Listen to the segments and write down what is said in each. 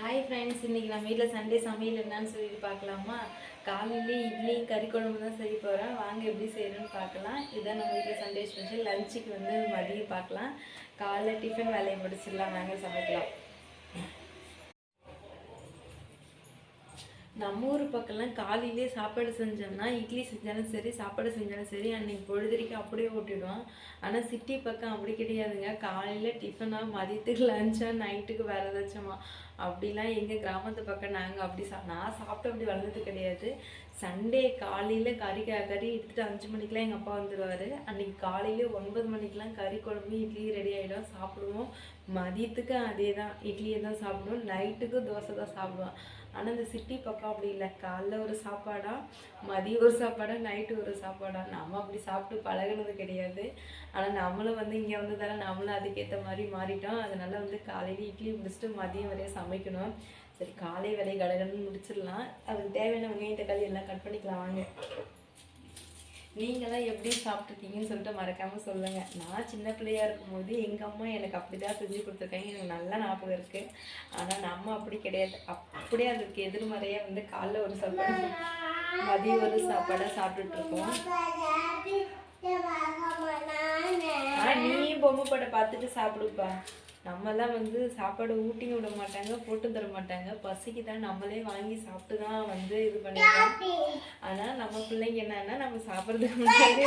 Hi friends இன்றைக்கி நம்ம வீட்டில் சண்டே சமையல் என்னன்னு சொல்லிட்டு பார்க்கலாமா? காலையிலே இட்லி கறி குழம்பு தான் செய்ய போகிறேன் வாங்க எப்படி செய்யணும்னு பார்க்கலாம். இதுதான் நம்ம வீட்டில் சண்டே ஸ்பெஷல் லஞ்சுக்கு வந்து மதியம் பார்க்கலாம். காலைல டிஃபன் வேலையை முடிச்சிடலாம். வாங்க சமைக்கலாம். நம்ம ஊர் பக்கம்லாம் காலையிலே சாப்பாடு செஞ்சோம்னா இட்லி செஞ்சாலும் சரி சாப்பாடு செஞ்சாலும் சரி அன்னைக்கு பொழுதுரிக்கு அப்படியே ஓட்டிடுவோம். ஆனால் சிட்டி பக்கம் அப்படி கிடையாதுங்க. காலையில் டிஃபனாக மதியத்துக்கு லஞ்சாக நைட்டுக்கு வேறு ஏதாச்சுமா. அப்படிலாம் எங்கள் கிராமத்து பக்கம் நாங்கள் அப்படி சா நான் சாப்பிட்டு அப்படி வளர்ந்தது கிடையாது. சண்டே காலையில் கறி கறி எடுத்துகிட்டு அஞ்சு மணிக்கெலாம் எங்கள் அப்பா வந்துடுவார் அன்னைக்கு காலையில் ஒன்பது மணிக்கெலாம் கறி குழம்பு இட்லி ரெடி ஆகிடும் சாப்பிடுவோம். மதியத்துக்கு அதே தான் இட்லியை தான் சாப்பிடுவோம். நைட்டுக்கு தோசை தான் சாப்பிடுவோம். ஆனால் இந்த சிட்டி பக்கம் அப்படி இல்லை. காலைல ஒரு சாப்பாடா மதியம் ஒரு சாப்பாடா நைட்டு ஒரு சாப்பாடா. நம்ம அப்படி சாப்பிட்டு பழகினது கிடையாது. ஆனால் நம்மளும் வந்து இங்கே வந்ததால் நம்மளும் அதுக்கேற்ற மாதிரி மாறிட்டோம். அதனால் வந்து காலையில் இட்லி முடிச்சுட்டு மதியம் வரையும் சமைக்கணும். சரி காலை வேலை கடகடன்னு முடிச்சிடலாம். அதுக்கு தேவையான வெங்காயம் தக்காளி எல்லாம் கட் பண்ணிக்கலாம். வாங்க. நீங்களாம் எப்படி சாப்பிட்ருக்கீங்கன்னு சொல்லிட்டு மறக்காமல் சொல்லுங்கள் நான் சின்ன பிள்ளையா இருக்கும்போது எங்கள் அம்மா எனக்கு அப்படி தான் செஞ்சு கொடுத்துருக்காங்க. எனக்கு நல்லா ஞாபகம் இருக்குது ஆனால் நம்ம அப்படி கிடையாது. அப்படியே அதுக்கு எதிர்மறையாக வந்து காலைல ஒரு சாப்பாடு மதியம் ஒரு சாப்பாடாக சாப்பிட்டுட்ருக்கோம் நீ பொம்மை படம் பார்த்துட்டு சாப்பிடுப்பா. நம்மலாம் வந்து சாப்பாடு ஊட்டியும் விட மாட்டாங்க போட்டு தர மாட்டாங்க. பசிக்கு தான் நம்மளே வாங்கி சாப்பிட்டு தான் வந்து இது பண்ணிடுறோம் ஆனால் நம்ம பிள்ளைங்க என்னன்னா நம்ம சாப்பிட்றதுக்கு முன்னாடி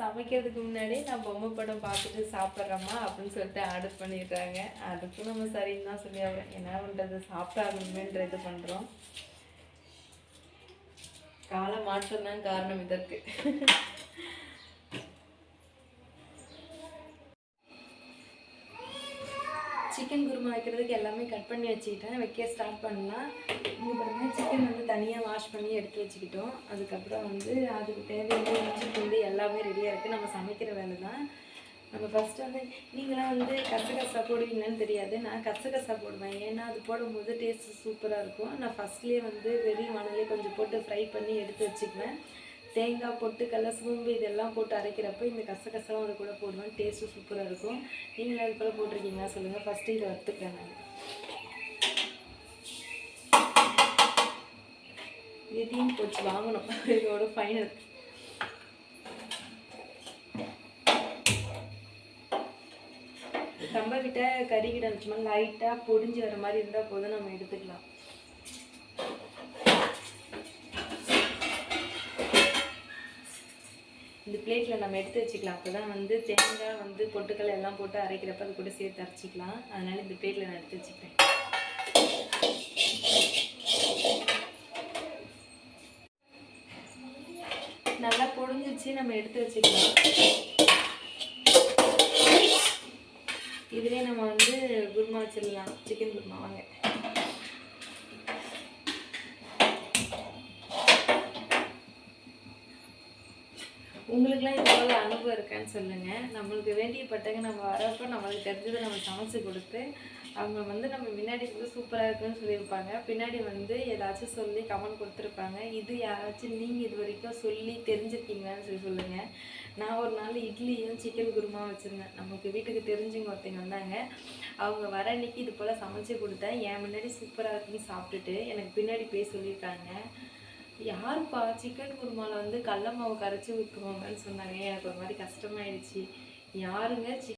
சமைக்கிறதுக்கு முன்னாடி நான் பொம்மை படம் பார்த்துட்டு சாப்பிட்றோமா அப்படின்னு சொல்லிட்டு ஆர்டர் பண்ணிடுறாங்க. அதுக்கும் நம்ம சரின்னு தான் சொல்லி ஆகிறோம் என்ன பண்ணுறது சாப்பிட்டாகணுமேன்ற இது பண்ணுறோம் கால மாற்றம் தான் காரணம் இதற்கு சிக்கன் குருமா வைக்கிறதுக்கு எல்லாமே கட் பண்ணி வச்சுக்கிட்டேன். வைக்க ஸ்டார்ட் பண்ணலாம். இங்கே பாருங்கள் சிக்கன் வந்து தனியாக வாஷ் பண்ணி எடுத்து வச்சுக்கிட்டோம். அதுக்கப்புறம் வந்து அதுக்கு தேவையான இஞ்சி பூண்டு எல்லாமே ரெடியாக இருக்குது நம்ம சமைக்கிற வேலை தான் நம்ம ஃபஸ்ட்டு வந்து நீங்களாம் வந்து கசகசா போடுவீங்கன்னு தெரியாது. நான் கசகசா போடுவேன். ஏன்னா அது போடும்போது டேஸ்ட்டு சூப்பராக இருக்கும். நான் ஃபஸ்ட்லேயே வந்து வெறும் மணலே கொஞ்சம் போட்டு ஃப்ரை பண்ணி எடுத்து வச்சுக்குவேன். தேங்காய் பொட்டுக்கடலை சோம்பு இதெல்லாம் போட்டு அரைக்கிறப்ப இந்த கசகசலாம் அது கூட போடுவேன். டேஸ்ட்டு சூப்பராக இருக்கும். நீங்கள் அது கூட போட்டிருக்கீங்களா சொல்லுங்கள் ஃபஸ்ட்டு இதை வறுத்துக்கிறேன் நான். இதையும் போச்சு வாங்கணும். இதோட ஃபைனல் நம்ம கிட்ட கறி சும்மா லைட்டாக பொடிஞ்சு வர மாதிரி இருந்தால் போதும். நம்ம எடுத்துக்கலாம். பிளேட்டில் நம்ம எடுத்து வச்சுக்கலாம். அப்போ தான் வந்து தேங்காய் வந்து பொட்டுக்கல் எல்லாம் போட்டு அரைக்கிறப்ப அது கூட சேர்த்து அரைச்சிக்கலாம். அதனால் இந்த பிளேட்டில் நான் எடுத்து வச்சுக்கிறேன். நல்லா பொடிஞ்சிச்சு நம்ம எடுத்து வச்சுக்கலாம். இதுலேயே நம்ம வந்து குருமா வச்சிடலாம். சிக்கன் குருமா வாங்க. உங்களுக்குலாம் இது போல் அனுபவம் இருக்கான்னு சொல்லுங்கள் நம்மளுக்கு வேண்டிய பட்டங்க நம்ம வரப்போ நம்மளுக்கு தெரிஞ்சதை நம்ம சமைச்சு கொடுத்து அவங்க வந்து நம்ம முன்னாடி வந்து சூப்பராக இருக்குன்னு சொல்லியிருப்பாங்க. பின்னாடி வந்து ஏதாச்சும் சொல்லி கமெண்ட் கொடுத்துருப்பாங்க. இது யாராச்சும் நீங்கள் இது வரைக்கும் சொல்லி தெரிஞ்சிருக்கீங்களான்னு சொல்லி சொல்லுங்கள் நான் ஒரு நாள் இட்லியும் சிக்கன் குருமா வச்சுருந்தேன். நமக்கு வீட்டுக்கு தெரிஞ்சவங்க ஒருத்தங்க வந்தாங்க. அவங்க வர அன்னைக்கு இது போல் சமைச்சு கொடுத்தேன். என் முன்னாடி சூப்பராக இருக்குன்னு சாப்பிட்டுட்டு எனக்கு பின்னாடி போய் சொல்லியிருக்காங்க. யாருப்பா சிக்கன் குருமாவில் வந்து கடல மாவு கரைச்சி ஊற்றுவாங்கன்னு சொன்னாங்க. எனக்கு ஒரு மாதிரி கஷ்டமாயிடுச்சு. யாருங்க சிக்கன்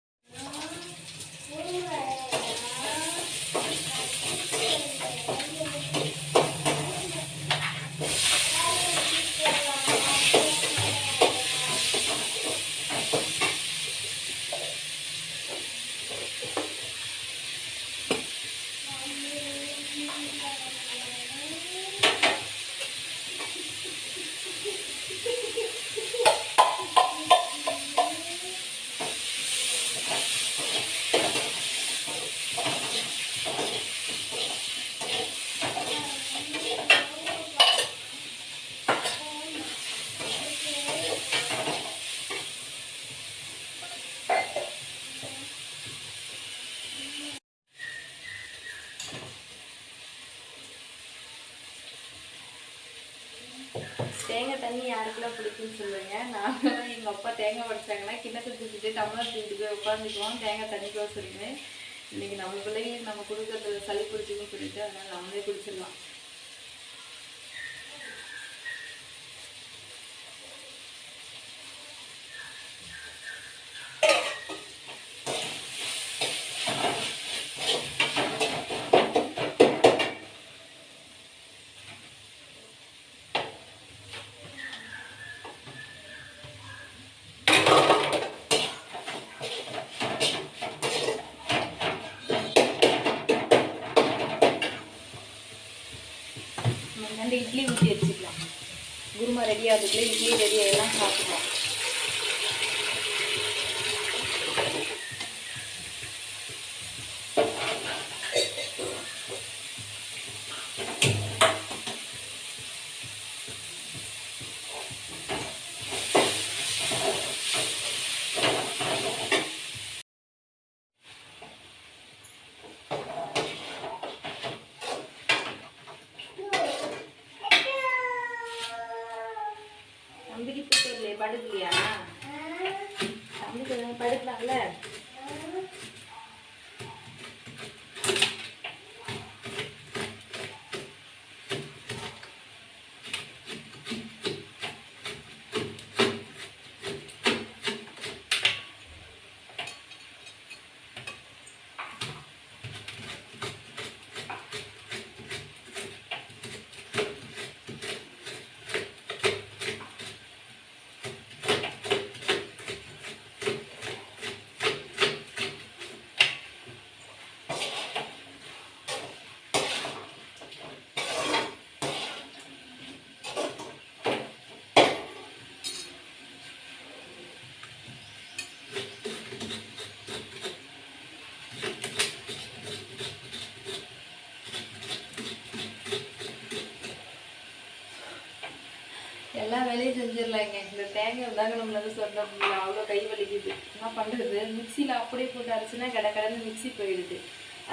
தேங்காய் தண்ணி யாருக்கெல்லாம் பிடிக்குன்னு சொல்லுங்க நாங்கள் எங்கள் அப்பா தேங்காய் உடைச்சாங்கன்னா கிண்ணத்தை தூக்கிட்டு டம்ளர் தூக்கிட்டு போய் உட்காந்துக்குவோம் தேங்காய் தண்ணி கூட சொல்லிட்டு இன்னைக்கு நம்ம பிள்ளைங்களுக்கு நம்ம கொடுக்கறது சளி பிடிச்சிக்கும் சொல்லிட்டு அதனால நம்மளே குடிச்சிடலாம் நம்ம வந்து இட்லி ஊற்றி வச்சுக்கலாம் குருமா ரெடி ஆகுதுக்குள்ளே இட்லி ரெடி எல்லாம் சாப்பிடுவோம் எல்லா வேலையும் செஞ்சிடலாங்க. இந்த தேங்காய் தாங்க நம்மளால சொல்ல முடியல அவ்வளோ கை வலிக்குது. என்ன பண்ணுறது மிக்சியில் அப்படியே போட்டு அரைச்சுன்னா கடை கடந்து மிக்ஸி போயிடுது.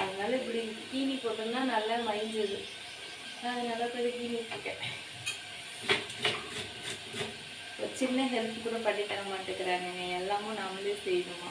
அதனால இப்படி கீனி போட்டோம்னா நல்லா மறைஞ்சிது அதனால போய் கீனி போட்டேன் ஒரு சின்ன ஹெல்ப் கூட பண்ணி தர மாட்டேங்கிறாங்க எல்லாமும் நாமளே செய்யணுமா?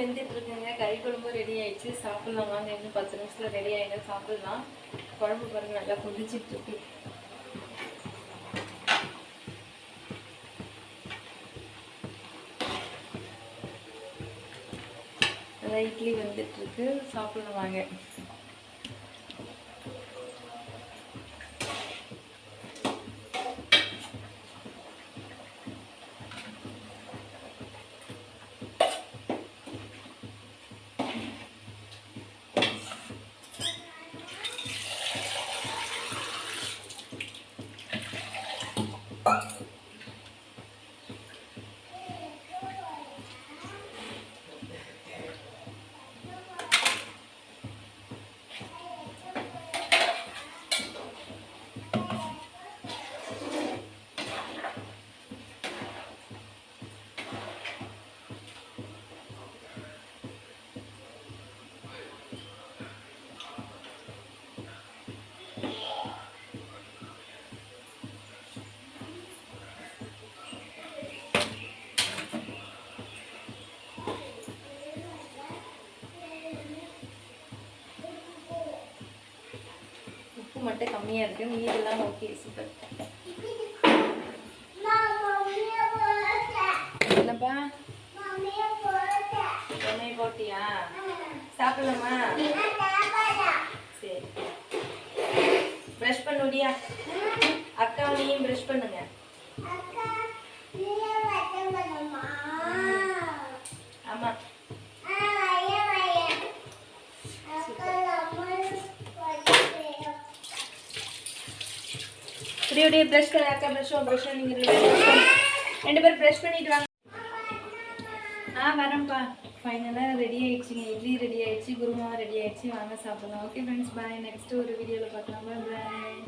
வெந்துட்டு இருக்குங்க கறி குழம்பு ரெடி ஆயிடுச்சு. சாப்பிட்லாமான்னு இன்னும் பத்து நிமிஷத்தில் ரெடி ஆகிடும் சாப்பிட்லாம். குழம்பு பாருங்க நல்லா கொதிச்சிட்டு இருக்கு அதான் இட்லி வந்துட்டு இருக்கு சாப்பிடலாம் வாங்க. மட்டும் கம்மியா இருக்கு. மீதெல்லாம் ஓகே சூப்பர் என்னப்பா? எண்ணெய் போட்டியா? சாப்பிடலாமா? சரி. ப்ரஷ் பண்ணுடியா அக்கா நீயும் ப்ரஷ் பண்ணுங்க. இப்படி அப்படியே ப்ரஷ் பண்ண அக்கா ப்ரஷ் ப்ரஷ் நீங்க ரெண்டு பேரும் brush பண்ணு. ரெண்டு பேரும் ப்ரஷ் பண்ணிட்டு வாங்க ஆ வரேன்ப்பா ஃபைனலாக ரெடி ஆயிடுச்சுங்க இட்லி ரெடி ஆயிடுச்சு குருமா ரெடி ஆயிடுச்சு வாங்க சாப்பிடலாம் ஓகே ஃப்ரெண்ட்ஸ் பாய் நெக்ஸ்ட் ஒரு வீடியோவில் பார்க்கலாம் பாய்